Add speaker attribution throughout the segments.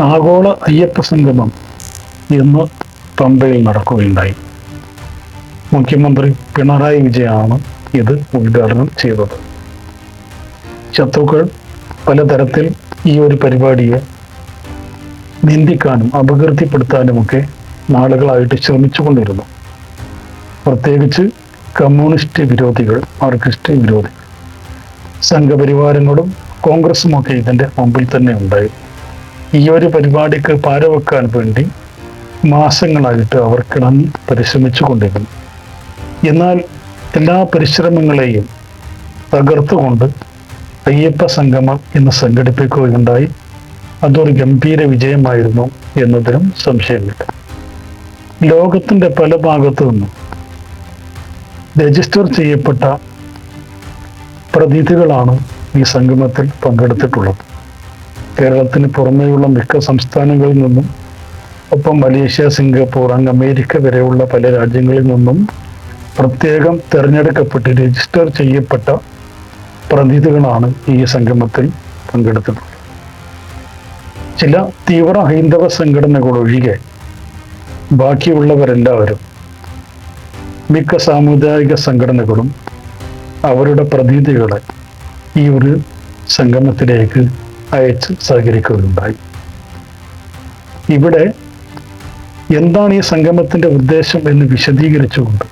Speaker 1: ആഗോള അയ്യപ്പ സംഗമം ഇന്ന് പമ്പയിൽ നടക്കുകയുണ്ടായി. മുഖ്യമന്ത്രി പിണറായി വിജയനാണ് ഇത് ഉദ്ഘാടനം ചെയ്തത്. ശത്രുക്കൾ പലതരത്തിൽ ഈ ഒരു പരിപാടിയെ നിന്ദിക്കാനും അപകീർത്തിപ്പെടുത്താനുമൊക്കെ നാളുകളായിട്ട് ശ്രമിച്ചുകൊണ്ടിരുന്നു. പ്രത്യേകിച്ച് കമ്മ്യൂണിസ്റ്റ് വിരോധികൾ മാർക്സിസ്റ്റ് വിരോധികൾ സംഘപരിവാരങ്ങളും കോൺഗ്രസുമൊക്കെ ഇതിന്റെ മുമ്പിൽ തന്നെ ഉണ്ടായി. ഈ ഒരു പരിപാടിക്ക് പാരവെക്കാൻ വേണ്ടി മാസങ്ങളായിട്ട് അവർ കിണഞ്ഞ് പരിശ്രമിച്ചു കൊണ്ടിരുന്നു. എന്നാൽ എല്ലാ പരിശ്രമങ്ങളെയും തകർത്തുകൊണ്ട് അയ്യപ്പ സംഗമം ഇന്ന് സംഘടിപ്പിക്കുകയുണ്ടായി. അതൊരു ഗംഭീര വിജയമായിരുന്നു എന്നതിനും സംശയമില്ല. ലോകത്തിന്റെ പല ഭാഗത്തു നിന്നും രജിസ്റ്റർ ചെയ്യപ്പെട്ട പ്രതിനിധികളാണ് ഈ സംഗമത്തിൽ പങ്കെടുത്തിട്ടുള്ളത്. കേരളത്തിന് പുറമേയുള്ള മിക്ക സംസ്ഥാനങ്ങളിൽ നിന്നും ഒപ്പം മലേഷ്യ സിംഗപ്പൂർ അങ്ങ് അമേരിക്ക വരെയുള്ള പല രാജ്യങ്ങളിൽ നിന്നും പ്രത്യേകം തിരഞ്ഞെടുക്കപ്പെട്ട് രജിസ്റ്റർ ചെയ്യപ്പെട്ട പ്രതിനിധികളാണ് ഈ സംഗമത്തിൽ പങ്കെടുത്തിട്ടുള്ളത് ചില തീവ്ര ഹൈന്ദവ സംഘടനകൾ ഒഴികെ ബാക്കിയുള്ളവരെല്ലാവരും മിക്ക സാമുദായിക സംഘടനകളും അവരുടെ പ്രതിനിധികളെ ഈ ഒരു സംഗമത്തിലേക്ക് അയച്ച് സഹകരിക്കുകയുണ്ടായി ഇവിടെ എന്താണ് ഈ സംഗമത്തിന്റെ ഉദ്ദേശം എന്ന് വിശദീകരിച്ചുകൊണ്ട്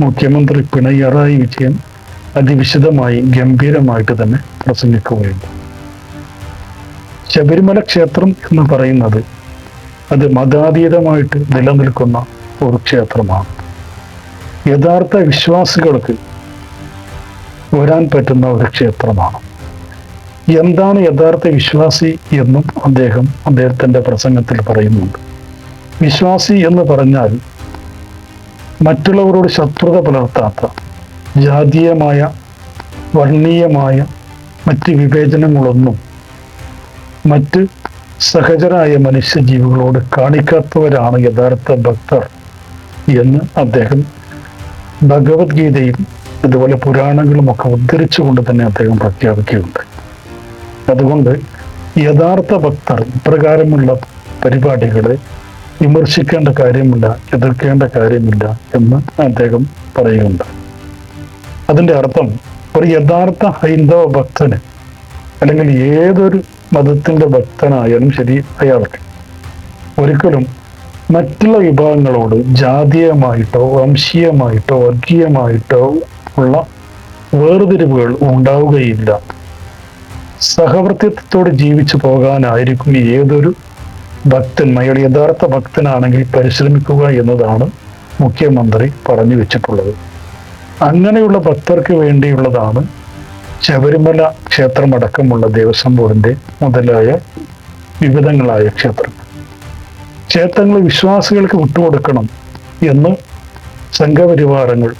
Speaker 1: മുഖ്യമന്ത്രി പിണറായി വിജയൻ അതിവിശദമായി ഗംഭീരമായിട്ട് തന്നെ പ്രസംഗിക്കുകയുണ്ട് ശബരിമല ക്ഷേത്രം എന്ന് പറയുന്നത് അത് മതാതീതമായിട്ട് നിലനിൽക്കുന്ന ഒരു ക്ഷേത്രമാണ്. യഥാർത്ഥ വിശ്വാസികൾക്ക് വരാൻ പറ്റുന്ന ഒരു ക്ഷേത്രമാണ്. എന്താണ് യഥാർത്ഥ വിശ്വാസി എന്നും അദ്ദേഹം അദ്ദേഹത്തിന്റെ പ്രസംഗത്തിൽ പറയുന്നുണ്ട്. വിശ്വാസി എന്ന് പറഞ്ഞാൽ മറ്റുള്ളവരോട് ശത്രുത പുലർത്താത്ത ജാതീയമായ വർണീയമായ മറ്റ് വിവേചനങ്ങളൊന്നും മറ്റ് സഹജരായ മനുഷ്യജീവികളോട് കാണിക്കാത്തവരാണ് യഥാർത്ഥ ഭക്തർ എന്ന് അദ്ദേഹം ഭഗവത്ഗീതയും അതുപോലെ പുരാണങ്ങളുമൊക്കെ ഉദ്ധരിച്ചുകൊണ്ട് തന്നെ അദ്ദേഹം പ്രഖ്യാപിക്കുകയുണ്ടായി. അതുകൊണ്ട് യഥാർത്ഥ ഭക്തർ ഇപ്രകാരമുള്ള പരിപാടികളെ വിമർശിക്കേണ്ട കാര്യമില്ല എതിർക്കേണ്ട കാര്യമില്ല എന്ന് അദ്ദേഹം പറയുന്നുണ്ട്. അതിന്റെ അർത്ഥം ഒരു യഥാർത്ഥ ഹൈന്ദവ ഭക്തന് അല്ലെങ്കിൽ ഏതൊരു മതത്തിന്റെ ഭക്തനായാലും ശരി അയാൾക്ക് ഒരിക്കലും മറ്റുള്ള വിഭാഗങ്ങളോട് ജാതീയമായിട്ടോ വംശീയമായിട്ടോ വർഗീയമായിട്ടോ ഉള്ള വേർതിരിവുകൾ ഉണ്ടാവുകയില്ല. സഹവർത്തിത്വത്തോടെ ജീവിച്ചു പോകാനായിരിക്കും ഏതൊരു ഭക്തൻ. അയാൾ യഥാർത്ഥ ഭക്തനാണെങ്കിൽ പരിശ്രമിക്കുക എന്നതാണ് മുഖ്യമന്ത്രി പറഞ്ഞു വെച്ചിട്ടുള്ളത്. അങ്ങനെയുള്ള ഭക്തർക്ക് വേണ്ടിയുള്ളതാണ് ശബരിമല ക്ഷേത്രമടക്കമുള്ള ദേവസ്വം ബോർഡിന്റെ മുതലായ വിവിധങ്ങളായ ക്ഷേത്രങ്ങൾ. ക്ഷേത്രങ്ങൾ വിശ്വാസികൾക്ക് വിട്ടുകൊടുക്കണം എന്ന് സംഘപരിവാരങ്ങൾ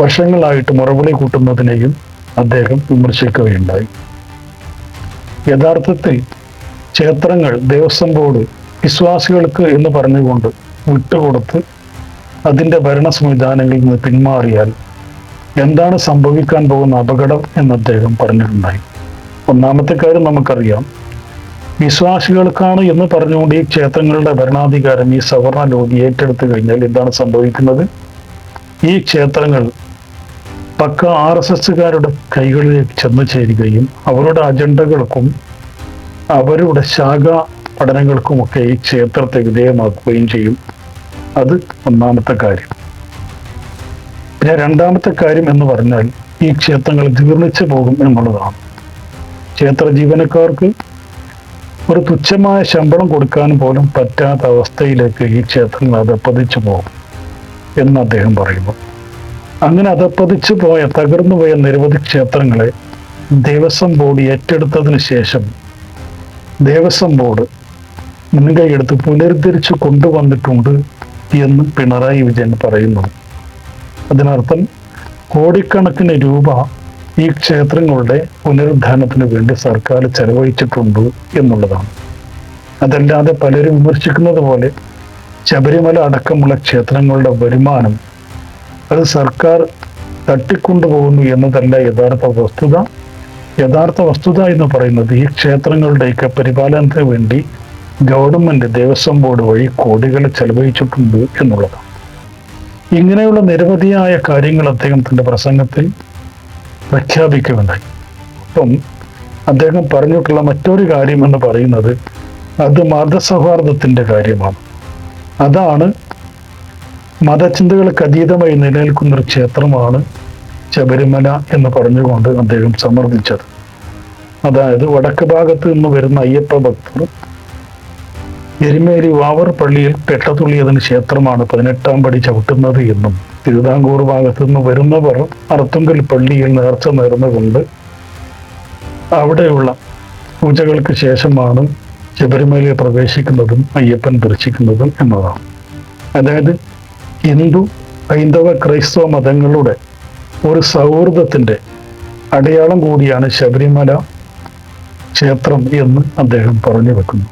Speaker 1: വർഷങ്ങളായിട്ട് മുറവിളി കൂട്ടുന്നതിനെയും അദ്ദേഹം വിമർശിക്കുകയുണ്ടായി. യഥാർത്ഥത്തിൽ ക്ഷേത്രങ്ങൾ ദേവസ്വം ബോർഡ് വിശ്വാസികൾക്ക് എന്ന് പറഞ്ഞുകൊണ്ട് വിട്ടുകൊടുത്ത് അതിന്റെ ഭരണ സംവിധാനങ്ങളിൽ നിന്ന് പിന്മാറിയാൽ എന്താണ് സംഭവിക്കാൻ പോകുന്ന അപകടം എന്ന് അദ്ദേഹം പറഞ്ഞിട്ടുണ്ടായി. ഒന്നാമത്തെ കാര്യം നമുക്കറിയാം. വിശ്വാസികൾക്കാണ് എന്ന് പറഞ്ഞുകൊണ്ട് ഈ ക്ഷേത്രങ്ങളുടെ ഭരണാധികാരം ഈ സവർണ ലോകി ഏറ്റെടുത്തു കഴിഞ്ഞാൽ എന്താണ് സംഭവിക്കുന്നത്? ഈ ക്ഷേത്രങ്ങൾ പക്ക ആർ എസ് എസ്സുകാരുടെ കൈകളിലേക്ക് ചെന്നു ചേരുകയും അവരുടെ അജണ്ടകൾക്കും അവരുടെ ശാഖ പഠനങ്ങൾക്കുമൊക്കെ ഈ ക്ഷേത്രത്തെ വിധേയമാക്കുകയും ചെയ്യും. അത് ഒന്നാമത്തെ കാര്യം. പിന്നെ രണ്ടാമത്തെ കാര്യം എന്ന് പറഞ്ഞാൽ ഈ ക്ഷേത്രങ്ങൾ ജീർണിച്ചു പോകും എന്നുള്ളതാണ്. ക്ഷേത്ര ജീവനക്കാർക്ക് ഒരു തുച്ഛമായ ശമ്പളം കൊടുക്കാൻ പോലും പറ്റാത്ത അവസ്ഥയിലേക്ക് ഈ ക്ഷേത്രങ്ങൾ അത് പതിച്ചു പോകും എന്ന് അദ്ദേഹം പറയുന്നു. അങ്ങനെ അതപ്പതിച്ചു പോയ തകർന്നു പോയ നിരവധി ക്ഷേത്രങ്ങളെ ദേവസ്വം ബോർഡ് ഏറ്റെടുത്തതിന് ശേഷം ദേവസ്വം ബോർഡ് മുൻകൈയെടുത്ത് പുനരുദ്ധരിച്ചു കൊണ്ടുവന്നിട്ടുണ്ട് എന്ന് പിണറായി വിജയൻ പറയുന്നു. അതിനർത്ഥം കോടിക്കണക്കിന് രൂപ ഈ ക്ഷേത്രങ്ങളുടെ പുനരുദ്ധാരണത്തിന് വേണ്ടി സർക്കാർ ചെലവഴിച്ചിട്ടുണ്ട് എന്നുള്ളതാണ്. അതല്ലാതെ പലരും വിമർശിക്കുന്നത് പോലെ ശബരിമല അടക്കമുള്ള ക്ഷേത്രങ്ങളുടെ വരുമാനം അത് സർക്കാർ തട്ടിക്കൊണ്ടുപോകുന്നു എന്നതല്ല യഥാർത്ഥ വസ്തുത. യഥാർത്ഥ വസ്തുത എന്ന് പറയുന്നത് ഈ ക്ഷേത്രങ്ങളുടെയൊക്കെ പരിപാലനത്തിന് വേണ്ടി ഗവൺമെന്റ് ദേവസ്വം ബോർഡ് വഴി കോടികൾ ചെലവഴിച്ചിട്ടുണ്ട് എന്നുള്ളതാണ്. ഇങ്ങനെയുള്ള നിരവധിയായ കാര്യങ്ങൾ അദ്ദേഹം തന്റെ പ്രസംഗത്തിൽ പ്രഖ്യാപിക്കുകയുണ്ടായി. അപ്പം അദ്ദേഹം പറഞ്ഞിട്ടുള്ള മറ്റൊരു കാര്യം എന്ന് പറയുന്നത് അത് മതസൗഹാർദ്ദത്തിന്റെ കാര്യമാണ്. അതാണ് മതചിന്തകൾക്ക് അതീതമായി നിലനിൽക്കുന്ന ഒരു ക്ഷേത്രമാണ് ശബരിമല എന്ന് പറഞ്ഞുകൊണ്ട് അദ്ദേഹം സമർത്ഥിച്ചത് അതായത് വടക്ക് ഭാഗത്ത് നിന്ന് വരുന്ന അയ്യപ്പ ഭക്തർ എരുമേലി വാവർ പള്ളിയിൽ പെട്ടതുള്ളിയതിന് ക്ഷേത്രമാണ് പതിനെട്ടാം പടി ചവിട്ടുന്നത് എന്നും തിരുവിതാംകൂർ ഭാഗത്ത് നിന്ന് വരുന്നവർ അർത്തുങ്കൽ പള്ളിയിൽ നേർച്ച നേർന്നുകൊണ്ട് അവിടെയുള്ള പൂജകൾക്ക് ശേഷമാണ് ശബരിമലയിൽ പ്രവേശിക്കുന്നതും അയ്യപ്പൻ ദർശിക്കുന്നതും എന്നതാണ്. അതായത് ഹിന്ദു ഹൈന്ദവ ക്രൈസ്തവ മതങ്ങളുടെ ഒരു സൗഹൃദത്തിന്റെ അടയാളം കൂടിയാണ് ശബരിമല ക്ഷേത്രം എന്ന് അദ്ദേഹം പറഞ്ഞു വെക്കുന്നു.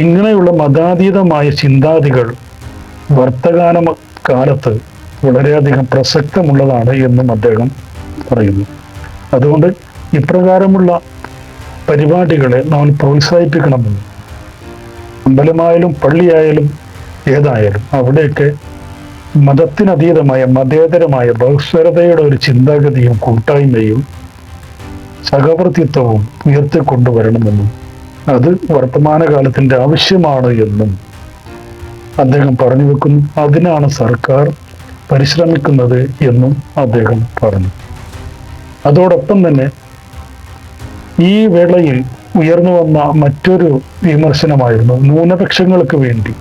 Speaker 1: ഇങ്ങനെയുള്ള മതാതീതമായ ചിന്താതികൾ വർത്തകാന കാലത്ത് വളരെയധികം പ്രസക്തമുള്ളതാണ് എന്നും അദ്ദേഹം പറയുന്നു. അതുകൊണ്ട് ഇപ്രകാരമുള്ള പരിപാടികളെ നമ്മൾ പ്രോത്സാഹിപ്പിക്കണമെന്ന്. അമ്പലമായാലും പള്ളിയായാലും ഏതായാലും അവിടെയൊക്കെ മതത്തിനതീതമായ മതേതരമായ ബഹുസ്വരതയുടെ ഒരു ചിന്താഗതിയും കൂട്ടായ്മയും സഹവർത്തിത്വവും ഉയർത്തിക്കൊണ്ടുവരണമെന്നും അത് വർത്തമാനകാലത്തിന്റെ ആവശ്യമാണ് എന്നും അദ്ദേഹം പറഞ്ഞു വെക്കുന്നു. അതിനാണ് സർക്കാർ പരിശ്രമിക്കുന്നത് എന്നും അദ്ദേഹം പറഞ്ഞു. അതോടൊപ്പം തന്നെ ഈ വേളയിൽ ഉയർന്നു വന്ന മറ്റൊരു വിമർശനമായിരുന്നു ന്യൂനപക്ഷങ്ങൾക്ക് വേണ്ടി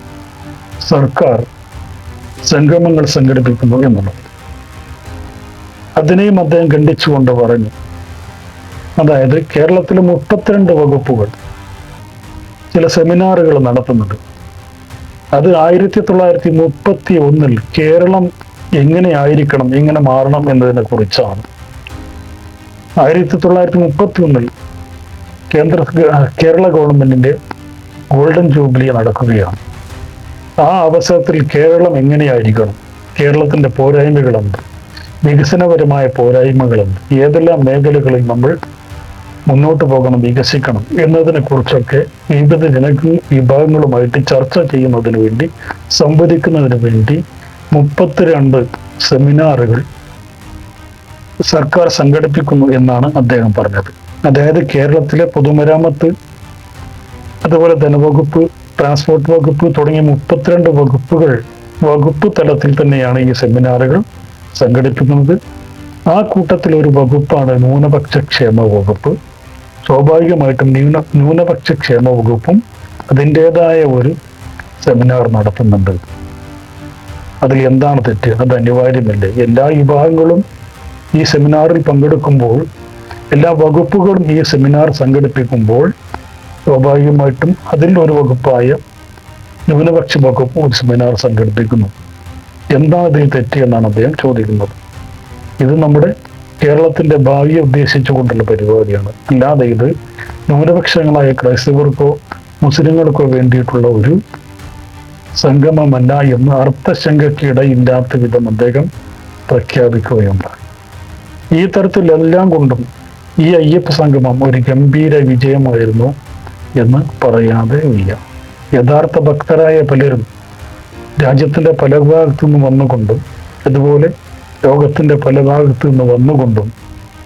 Speaker 1: സർക്കാർ സംഗമങ്ങൾ സംഘടിപ്പിക്കുന്നു എന്നുള്ളത്. അതിനെയും അദ്ദേഹം ഖണ്ഡിച്ചുകൊണ്ട് പറഞ്ഞു. അതായത് കേരളത്തിലെ മുപ്പത്തിരണ്ട് വകുപ്പുകൾ ചില സെമിനാറുകൾ നടത്തുന്നുണ്ട്. അത് ആയിരത്തി തൊള്ളായിരത്തി മുപ്പത്തി ഒന്നിൽ കേരളം എങ്ങനെ ആയിരിക്കണം എങ്ങനെ മാറണം എന്നതിനെ കുറിച്ചാണ് ആയിരത്തി തൊള്ളായിരത്തി മുപ്പത്തി ഒന്നിൽ കേന്ദ്ര കേരള ഗവൺമെന്റിന്റെ ഗോൾഡൻ ജൂബിലി നടക്കുകയാണ്. ആ അവസരത്തിൽ കേരളം എങ്ങനെയായിരിക്കണം? കേരളത്തിന്റെ പോരായ്മകളുണ്ട് വികസനപരമായ പോരായ്മകളുണ്ട്. ഏതെല്ലാം മേഖലകളിൽ നമ്മൾ മുന്നോട്ട് പോകണം വികസിക്കണം എന്നതിനെ കുറിച്ചൊക്കെ വിവിധ ജന വിഭാഗങ്ങളുമായിട്ട് ചർച്ച ചെയ്യുന്നതിന് വേണ്ടി സംവദിക്കുന്നതിന് വേണ്ടി മുപ്പത്തിരണ്ട് സെമിനാറുകൾ സർക്കാർ സംഘടിപ്പിക്കുന്നു എന്നാണ് അദ്ദേഹം പറഞ്ഞത്. അതായത് കേരളത്തിലെ പൊതുമരാമത്ത് അതുപോലെ ധനവകുപ്പ് ട്രാൻസ്പോർട്ട് വകുപ്പ് തുടങ്ങിയ മുപ്പത്തിരണ്ട് വകുപ്പുകൾ വകുപ്പ് തലത്തിൽ തന്നെയാണ് ഈ സെമിനാറുകൾ സംഘടിപ്പിക്കുന്നത്. ആ കൂട്ടത്തിൽ ഒരു വകുപ്പാണ് ന്യൂനപക്ഷ ക്ഷേമ വകുപ്പ്. സ്വാഭാവികമായിട്ടും ന്യൂന ന്യൂനപക്ഷ ക്ഷേമ വകുപ്പും അതിന്റെതായ ഒരു സെമിനാർ നടത്തുന്നുണ്ട്. അതിൽ എന്താണ് തെറ്റ്? അത് അനിവാര്യമല്ലേ? എല്ലാ വിഭാഗങ്ങളും ഈ സെമിനാറിൽ പങ്കെടുക്കുമ്പോൾ എല്ലാ വകുപ്പുകളും ഈ സെമിനാർ സംഘടിപ്പിക്കുമ്പോൾ സ്വാഭാവികമായിട്ടും അതിന്റെ ഒരു വകുപ്പായ ന്യൂനപക്ഷ വകുപ്പ് ഒരു സെമിനാർ സംഘടിപ്പിക്കുന്നു. എന്താണ് ഇതിൽ തെറ്റ് എന്നാണ് അദ്ദേഹം ചോദിക്കുന്നത്. ഇത് നമ്മുടെ കേരളത്തിന്റെ ഭാവിയെ ഉദ്ദേശിച്ചുകൊണ്ടുള്ള പരിപാടിയാണ്. അല്ലാതെ ഇത് ന്യൂനപക്ഷങ്ങളായ ക്രൈസ്തവർക്കോ മുസ്ലിങ്ങൾക്കോ വേണ്ടിയിട്ടുള്ള ഒരു സംഗമമല്ല എന്ന് അർത്ഥശങ്കയ്ക്ക് ഇടയില്ലാത്ത വിധം അദ്ദേഹം പ്രഖ്യാപിക്കുകയുണ്ടായി. ഈ തരത്തിൽ എല്ലാം കൊണ്ടും ഈ അയ്യപ്പ സംഗമം ഒരു ഗംഭീര വിജയമായിരുന്നു. എന്ന് പറയാതെ വയ്യ യഥാർത്ഥ ഭക്തരായ പലരും രാജ്യത്തിന്റെ പല ഭാഗത്തു നിന്ന് വന്നുകൊണ്ടും അതുപോലെ ലോകത്തിന്റെ പല ഭാഗത്തു നിന്ന് വന്നുകൊണ്ടും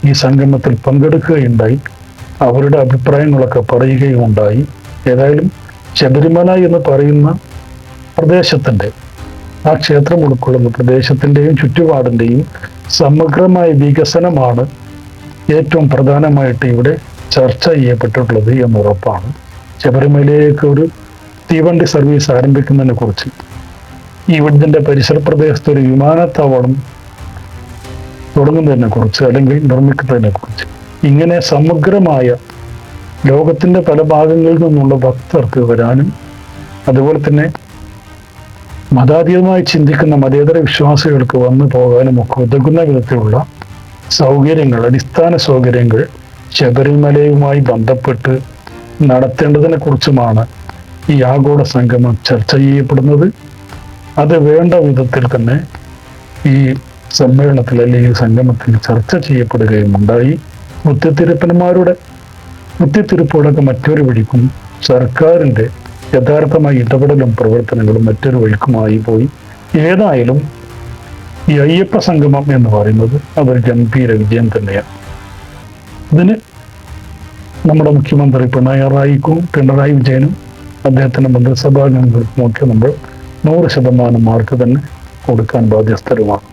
Speaker 1: ഈ സംഗമത്തിൽ പങ്കെടുക്കുകയുണ്ടായി. അവരുടെ അഭിപ്രായങ്ങളൊക്കെ പറയുകയും ഉണ്ടായി ഏതായാലും ശബരിമല എന്ന് പറയുന്ന പ്രദേശത്തിന്റെ ആ ക്ഷേത്രം ഉൾക്കൊള്ളുന്ന പ്രദേശത്തിന്റെയും ചുറ്റുപാടിന്റെയും സമഗ്രമായ വികസനമാണ് ഏറ്റവും പ്രധാനമായിട്ട് ഇവിടെ ചർച്ച ചെയ്യപ്പെട്ടിട്ടുള്ളത് എന്ന് ഉറപ്പാണ്. ശബരിമലയിലേക്ക് ഒരു തീവണ്ടി സർവീസ് ആരംഭിക്കുന്നതിനെ കുറിച്ച്. ഇവിടുത്തെ പരിസര പ്രദേശത്ത് ഒരു വിമാനത്താവളം തുടങ്ങുന്നതിനെ കുറിച്ച് അല്ലെങ്കിൽ നിർമ്മിക്കുന്നതിനെ കുറിച്ച്. ഇങ്ങനെ സമഗ്രമായ ലോകത്തിന്റെ പല ഭാഗങ്ങളിൽ നിന്നുള്ള ഭക്തർക്ക് വരാനും അതുപോലെ തന്നെ മതാതീതമായി ചിന്തിക്കുന്ന മതേതര വിശ്വാസികൾക്ക് വന്നു പോകാനും ഒക്കെ ഉതകുന്ന വിധത്തിലുള്ള സൗകര്യങ്ങൾ അടിസ്ഥാന സൗകര്യങ്ങൾ ശബരിമലയുമായി ബന്ധപ്പെട്ട് നടത്തേണ്ടതിനെ കുറിച്ചുമാണ് ഈ ആഗോള സംഗമം ചർച്ച ചെയ്യപ്പെടുന്നത്. അത് വേണ്ട വിധത്തിൽ തന്നെ ഈ സമ്മേളനത്തിൽ അല്ലെങ്കിൽ സംഗമത്തിൽ ചർച്ച ചെയ്യപ്പെടുകയും ഉണ്ടായി മുത്തിരുപ്പന്മാരുടെ കുത്തിത്തിരിപ്പുകളൊക്കെ മറ്റൊരു വഴിക്കും സർക്കാരിന്റെ യഥാർത്ഥമായ ഇടപെടലും പ്രവർത്തനങ്ങളും മറ്റൊരു വഴിക്കുമായി പോയി. ഏതായാലും ഈ അയ്യപ്പ സംഗമം എന്ന് പറയുന്നത് അതൊരു ഗംഭീര വിജയം തന്നെയാണ്. ഇതിന് നമ്മുടെ മുഖ്യമന്ത്രി പിണറായിക്കും പിണറായി വിജയനും അദ്ദേഹത്തിന്റെ മന്ത്രിസഭാംഗങ്ങൾക്കും ഒക്കെ നമ്മൾ നൂറ് ശതമാനം മാർക്ക് തന്നെ കൊടുക്കാൻ ബാധ്യസ്ഥരുമാണ്.